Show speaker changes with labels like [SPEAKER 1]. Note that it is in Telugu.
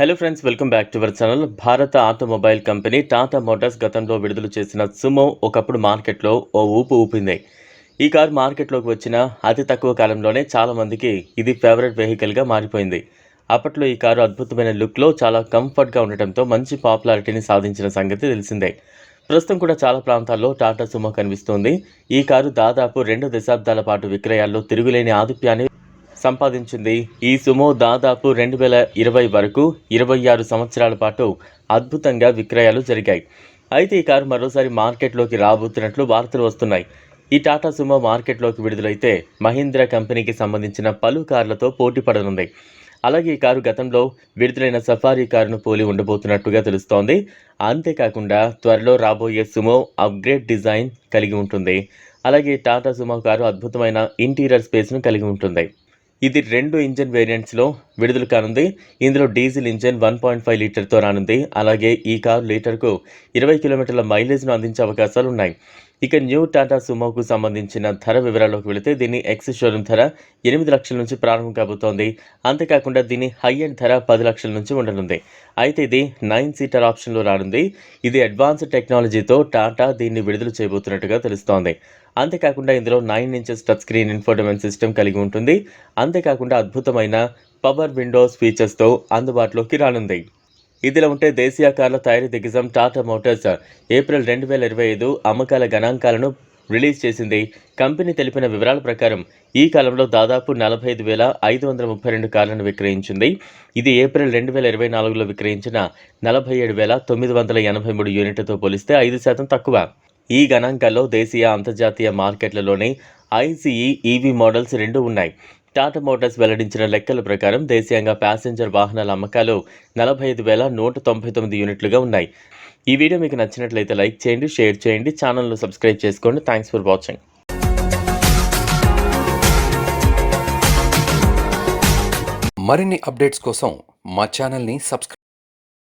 [SPEAKER 1] Hello friends welcome back to our channel భారత ఆటోమొబైల్ కంపెనీ టాటా మోటార్స్ గతంలో విడుదల చేసిన సుమో ఒకప్పుడు మార్కెట్లో ఓ ఊపు ఊపింది. ఈ కారు మార్కెట్లోకి వచ్చిన అతి తక్కువ కాలంలోనే చాలామందికి ఇది ఫేవరెట్ వెహికల్గా మారిపోయింది. అప్పట్లో ఈ కారు అద్భుతమైన లుక్లో చాలా కంఫర్ట్గా ఉండటంతో మంచి పాపులారిటీని సాధించిన సంగతి తెలిసిందే. ప్రస్తుతం కూడా చాలా ప్రాంతాల్లో టాటా సుమో కనిపిస్తోంది. ఈ కారు దాదాపు రెండు దశాబ్దాల పాటు విక్రయాల్లో తిరుగులేని ఆధిప్యాన్ని సంపాదించింది. ఈ సుమో దాదాపు రెండు వేల ఇరవై వరకు ఇరవై ఆరు సంవత్సరాల పాటు అద్భుతంగా విక్రయాలు జరిగాయి. అయితే ఈ కారు మరోసారి మార్కెట్లోకి రాబోతున్నట్లు వార్తలు వస్తున్నాయి. ఈ టాటా సుమో మార్కెట్లోకి విడుదలైతే మహీంద్రా కంపెనీకి సంబంధించిన పలు కార్లతో పోటీ పడనుంది. అలాగే ఈ కారు గతంలో విడుదలైన సఫారీ కారును పోలి ఉండబోతున్నట్టుగా తెలుస్తోంది. అంతేకాకుండా త్వరలో రాబోయే సుమో అప్గ్రేడ్ డిజైన్ కలిగి ఉంటుంది. అలాగే టాటా సుమో కారు అద్భుతమైన ఇంటీరియర్ స్పేస్ను కలిగి ఉంటుంది. ఇది రెండు ఇంజన్ వేరియంట్స్లో విడుదల కానుంది. ఇందులో diesel engine one point five లీటర్తో రానుంది. అలాగే ఈ కారు లీటర్కు ఇరవై కిలోమీటర్ల మైలేజ్ను అందించే అవకాశాలు ఉన్నాయి ఇక న్యూ టాటా సుమోకు సంబంధించిన ధర వివరాల్లోకి వెళితే దీని ఎక్స్ షోరూమ్ ధర ఎనిమిది లక్షల నుంచి ప్రారంభం కాబోతోంది. అంతేకాకుండా దీని హై అండ్ ధర పది లక్షల నుంచి ఉండనుంది. అయితే ఇది నైన్ సీటర్ ఆప్షన్లో రానుంది. ఇది అడ్వాన్స్డ్ టెక్నాలజీతో టాటా దీన్ని విడుదల చేయబోతున్నట్టుగా తెలుస్తోంది. అంతేకాకుండా ఇందులో nine inches touch screen infotainment system కలిగి ఉంటుంది. అంతేకాకుండా అద్భుతమైన పవర్ విండోస్ ఫీచర్స్తో అందుబాటులోకి రానుంది. ఇదిలా ఉంటే దేశీయ కార్ల తయారీ దిగ్గజం టాటా మోటార్స్ ఏప్రిల్ రెండు వేల ఇరవై ఐదు అమ్మకాల గణాంకాలను రిలీజ్ చేసింది. కంపెనీ తెలిపిన వివరాల ప్రకారం ఈ కాలంలో దాదాపు నలభై ఐదు వేల ఐదు వందల ముప్పై రెండు కార్లను విక్రయించింది. ఇది ఏప్రిల్ రెండు వేల ఇరవై నాలుగులో విక్రయించిన నలభై ఏడు వేల తొమ్మిది వందల ఎనభై మూడు యూనిట్లతో పోలిస్తే ఐదు శాతం తక్కువ. ఈ గణాంకాల్లో దేశీయ అంతర్జాతీయ మార్కెట్లలోని ఐసీఈ ఈవీ మోడల్స్ రెండు ఉన్నాయి. టాటా మోటార్స్ వెల్లడించిన లెక్కల ప్రకారం దేశీయంగా ప్యాసింజర్ వాహనాల అమ్మకాలు నలభై ఐదు వేల నూట తొంభై తొమ్మిది యూనిట్లుగా ఉన్నాయి. ఈ వీడియో మీకు నచ్చినట్లయితే లైక్ చేయండి షేర్ చేయండి ఛానల్ను సబ్స్క్రైబ్ చేసుకోండి. థ్యాంక్స్ ఫర్ వాచింగ్
[SPEAKER 2] మరిన్ని అప్డేట్స్ కోసం మా ఛానల్ని సబ్స్క్రైబ్